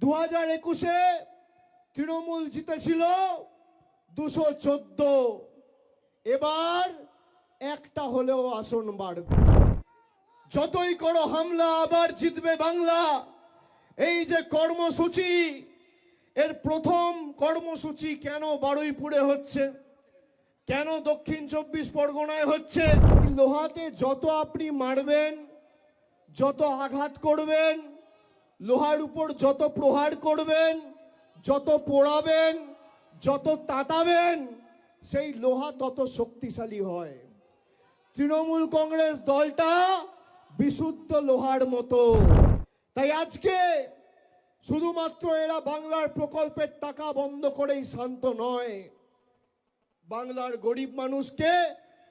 দু হাজার একুশে তৃণমূল জিতেছিল দুশো চোদ্দ। এবার একটা হলেও আসন বাড়বে। যতই করো হামলা, আবার জিতবে বাংলা। এই যে কর্মসূচি, এর প্রথম কর্মসূচি কেন বারুইপুরে হচ্ছে? কেন দক্ষিণ চব্বিশ পরগনায় হচ্ছে? লোহাতে যত আপনি মারবেন, যত আঘাত করবেন লোহার উপর যত প্রহার করবেন, যত পোড়াবেন, যত তাতাবেন, সেই লোহা তত শক্তিশালী হয়। তৃণমূল কংগ্রেস দলটা বিশুদ্ধ লোহার মতো। তাই আজকে শুধুমাত্র এরা বাংলার প্রকল্পের টাকা বন্ধ করেই শান্ত নয়, বাংলার গরিব মানুষকে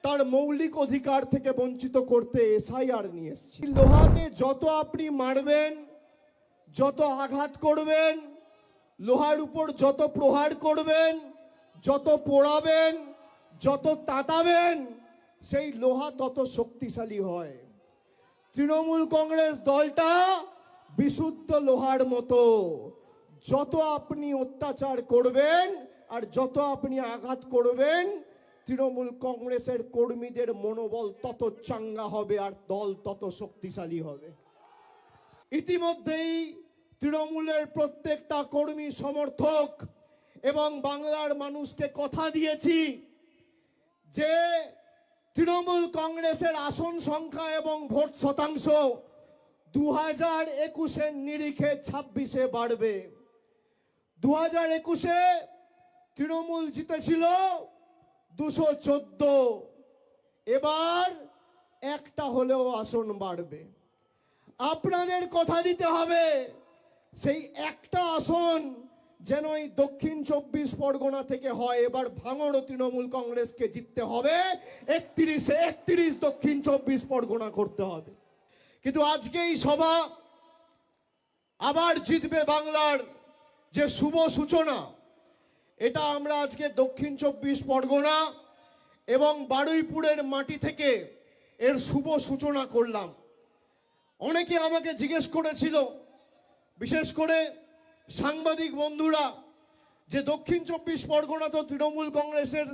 তার মৌলিক অধিকার থেকে বঞ্চিত করতে এসআইআর নিয়ে এসেছি। লোহাতে যত আপনি মারবেন যত আঘাত করবেন, লোহার উপর যত প্রহার করবেন, যত পোড়াবেন, যত তাতাবেন, সেই লোহা তত শক্তিশালী হয়। তৃণমূল কংগ্রেস দলটা বিশুদ্ধ লোহার মতো। যত আপনি অত্যাচার করবেন আর যত আপনি আঘাত করবেন, তৃণমূল কংগ্রেসের কর্মীদের মনোবল তত চাঙ্গা হবে আর দল তত শক্তিশালী হবে। ইতিমধ্যেই তৃণমূলের প্রত্যেকটা কর্মী সমর্থক এবং বাংলার মানুষকে কথা দিয়েছি যে তৃণমূল কংগ্রেসের আসন সংখ্যা এবং ভোট শতাংশ দু হাজার একুশের নিরিখে ছাব্বিশে বাড়বে। দু হাজার একুশে তৃণমূল জিতেছিল দুশো চোদ্দ। এবার একটা হলেও আসন বাড়বে। আপনাদের কথা দিতে হবে সেই একটা আসন যেন এই দক্ষিণ চব্বিশ পরগনা থেকে হয়, এবার ভাঙড় তৃণমূল কংগ্রেসকে জিততে হবে। একত্রিশে একত্রিশ দক্ষিণ চব্বিশ পরগনা করতে হবে। কিন্তু আজকে এই সভা আবার জিতবে বাংলার যে শুভ সূচনা, এটা আমরা আজকে দক্ষিণ চব্বিশ পরগনা এবং বারুইপুরের মাটি থেকে এর শুভ সূচনা করলাম। অনেকে আমাকে জিজ্ঞেস করেছিল বিশেষ করে সাংবাদিক বন্ধুরা, যে দক্ষিণ চব্বিশ পরগনা তো তৃণমূল কংগ্রেসের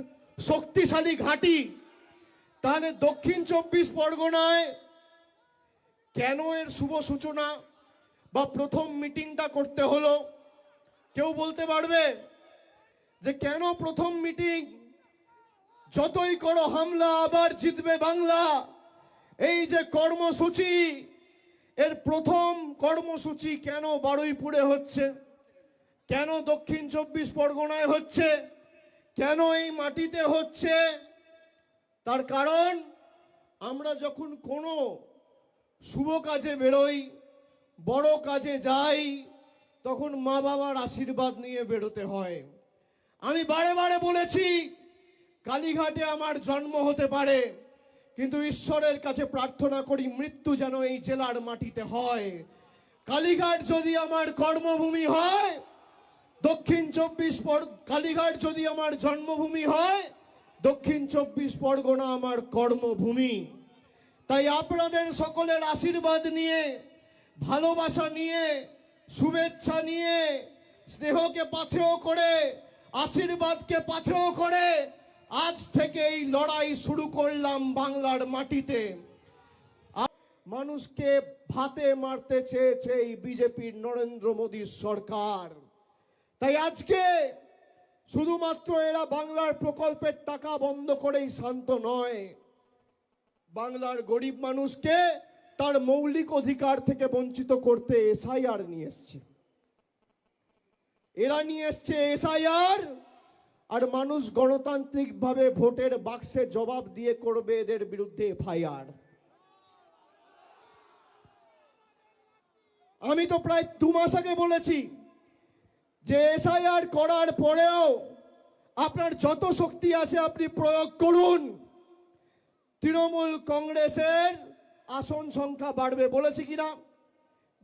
শক্তিশালী ঘাঁটি, তাহলে দক্ষিণ চব্বিশ পরগনায় কেন এর শুভ সূচনা বা প্রথম মিটিংটা করতে হলো? কেউ বলতে পারবে যে কেন প্রথম মিটিং? যতই করো হামলা, আবার জিতবে বাংলা। এই যে কর্মসূচি এর প্রথম কর্মসূচি কেন বারুইপুরে হচ্ছে? কেন দক্ষিণ চব্বিশ পরগনায় হচ্ছে? কেন এই মাটিতে হচ্ছে? তার কারণ, আমরা যখন কোনো শুভ কাজে বেরোই, বড় কাজে যাই, তখন মা বাবার আশীর্বাদ নিয়ে বেরোতে হয়। আমি বারে বারে বলেছি, কালীঘাটে আমার জন্ম হতে পারে। কিন্তু ঈশ্বরের কাছে প্রার্থনা করি মৃত্যু যেন এই জেলার মাটিতে হয়। কালীঘাট যদি আমার কর্মভূমি হয়, দক্ষিণ চব্বিশ পর কালীঘাট যদি আমার জন্মভূমি হয়, দক্ষিণ চব্বিশ পরগনা আমার কর্মভূমি। তাই আপনাদের সকলের আশীর্বাদ নিয়ে, ভালোবাসা নিয়ে, শুভেচ্ছা নিয়ে, স্নেহকে পাথেয় করে, আশীর্বাদকে পাথেয় করে আজ থেকে এই লড়াই শুরু করলাম বাংলার মাটিতে। মানুষকে ভাতে মারতে চেয়েছে এই বিজেপির নরেন্দ্র মোদীর সরকার। তাই আজকে শুধুমাত্র এরা বাংলার প্রকল্পের টাকা বন্ধ করেই শান্ত নয়। বাংলার গরিব মানুষকে তার মৌলিক অধিকার থেকে বঞ্চিত করতে এসআইআর নিয়ে এসছে। এরা নিয়ে এসছে এসআইআর আর মানুষ গণতান্ত্রিকভাবে ভোটের বাক্সে জবাব দিয়ে করবে এদের বিরুদ্ধে এফআইআর আমি তো প্রায় দু মাস আগে বলেছি যে এসআইআর করার পরেও আপনার যত শক্তি আছে আপনি প্রয়োগ করুন। তৃণমূল কংগ্রেসের আসন সংখ্যা বাড়বে বলেছি কিনা?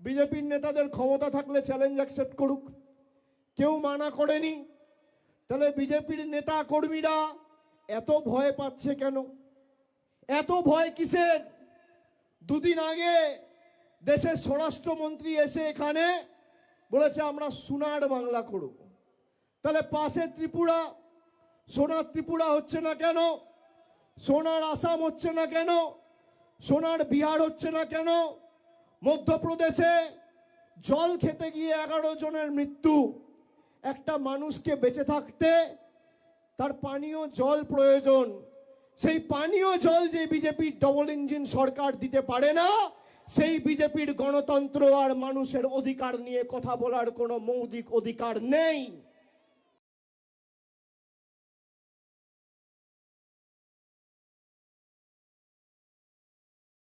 বিজেপির নেতাদের ক্ষমতা থাকলে চ্যালেঞ্জ অ্যাকসেপ্ট করুক। কেউ মানা করেনি। তাহলে বিজেপির নেতা কর্মীরা এত ভয় পাচ্ছে কেন? এত ভয় কিসের? দুদিন আগে দেশের স্বরাষ্ট্রমন্ত্রী এসে এখানে বলেছে, আমরা সোনার বাংলা করব। তাহলে পাশে ত্রিপুরা, সোনার ত্রিপুরা হচ্ছে না কেন? সোনার আসাম হচ্ছে না কেন? সোনার বিহার হচ্ছে না কেন? মধ্যপ্রদেশে জল খেতে গিয়ে এগারো জনের মৃত্যু। একটা মানুষকে বেঁচে থাকতে তার পানীয় জল প্রয়োজন। সেই পানীয় জল যে বিজেপির ডবল ইঞ্জিন সরকার দিতে পারে না, সেই বিজেপির গণতন্ত্র আর মানুষের অধিকার নিয়ে কথা বলার কোনো মৌলিক অধিকার নেই।